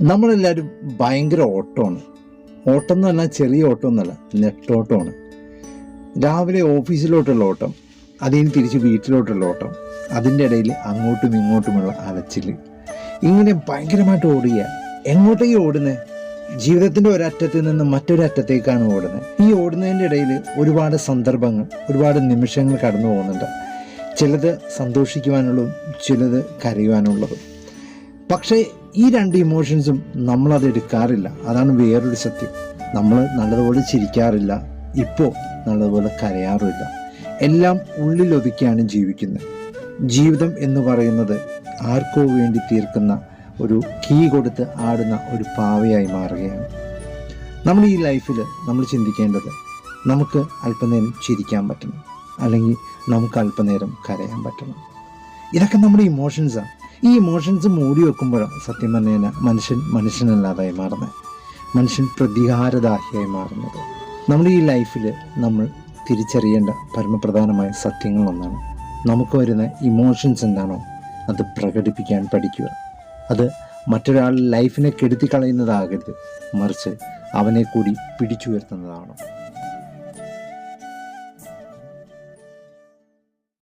നമ്മളെല്ലാവരും ഭയങ്കര ഓട്ടമാണ് ഓട്ടം എന്ന് പറഞ്ഞാൽ ചെറിയ ഓട്ടം എന്നല്ല നെട്ടോട്ടമാണ്. രാവിലെ ഓഫീസിലോട്ടുള്ള ഓട്ടം അതിന് തിരിച്ച് വീട്ടിലോട്ടുള്ള ഓട്ടം അതിന്റെ ഇടയിൽ അങ്ങോട്ടും ഇങ്ങോട്ടുമുള്ള അലച്ചിൽ ഇങ്ങനെ ഭയങ്കരമായിട്ട് ഓടുക എങ്ങോട്ടേക്ക് ഓടുന്നത് ജീവിതത്തിന്റെ ഒരറ്റത്ത് നിന്ന് മറ്റൊരറ്റത്തേക്കാണ് ഓടുന്നത് ഈ ഓടുന്നതിന്റെ ഇടയിൽ ഒരുപാട് സന്ദർഭങ്ങൾ ഒരുപാട് നിമിഷങ്ങൾ കടന്നു പോകുന്നുണ്ട്. ചിലത് സന്തോഷിക്കുവാനുള്ളതും ചിലത് കരയുവാനുള്ളതും. പക്ഷേ ഈ രണ്ട് ഇമോഷൻസും നമ്മളത് എടുക്കാറില്ല. അതാണ് വേറൊരു സത്യം. നമ്മൾ നല്ലതുപോലെ ചിരിക്കാറില്ല. ഇപ്പോൾ നല്ലതുപോലെ കരയാറുമില്ല. എല്ലാം ഉള്ളിലൊതുക്കിയാണ് ജീവിക്കുന്നത്. ജീവിതം എന്ന് പറയുന്നത് ആർക്കോ വേണ്ടി തീർക്കുന്ന ഒരു കീ കൊടുത്ത് ആടുന്ന ഒരു പാവയായി മാറുകയാണ്. നമ്മൾ ഈ ലൈഫിൽ നമ്മൾ ചിന്തിക്കേണ്ടത് നമുക്ക് അല്പനേരം ചിരിക്കാൻ പറ്റണം. അല്ലെങ്കിൽ നമുക്ക് അല്പനേരം കരയാൻ പറ്റണം. ഇതൊക്കെ നമ്മുടെ ഇമോഷൻസാണ് ഈ ഇമോഷൻസ് മൂടി വെക്കുമ്പോഴാണ് സത്യം പറഞ്ഞു കഴിഞ്ഞാൽ മനുഷ്യൻ മനുഷ്യനല്ലാതായി മാറുന്നത് മനുഷ്യൻ പ്രതികാരദാഹിയായി മാറുന്നത്. നമ്മുടെ ഈ ലൈഫിൽ നമ്മൾ തിരിച്ചറിയേണ്ട പരമപ്രധാനമായ സത്യങ്ങളൊന്നാണ്. നമുക്ക് വരുന്ന ഇമോഷൻസ് എന്താണോ അത് പ്രകടിപ്പിക്കാൻ പഠിക്കുക. അത് മറ്റൊരാൾ ലൈഫിനെ കെടുത്തി കളയുന്നതാകരുത് മറിച്ച് അവനെ കൂടി പിടിച്ചുയർത്തുന്നതാണ്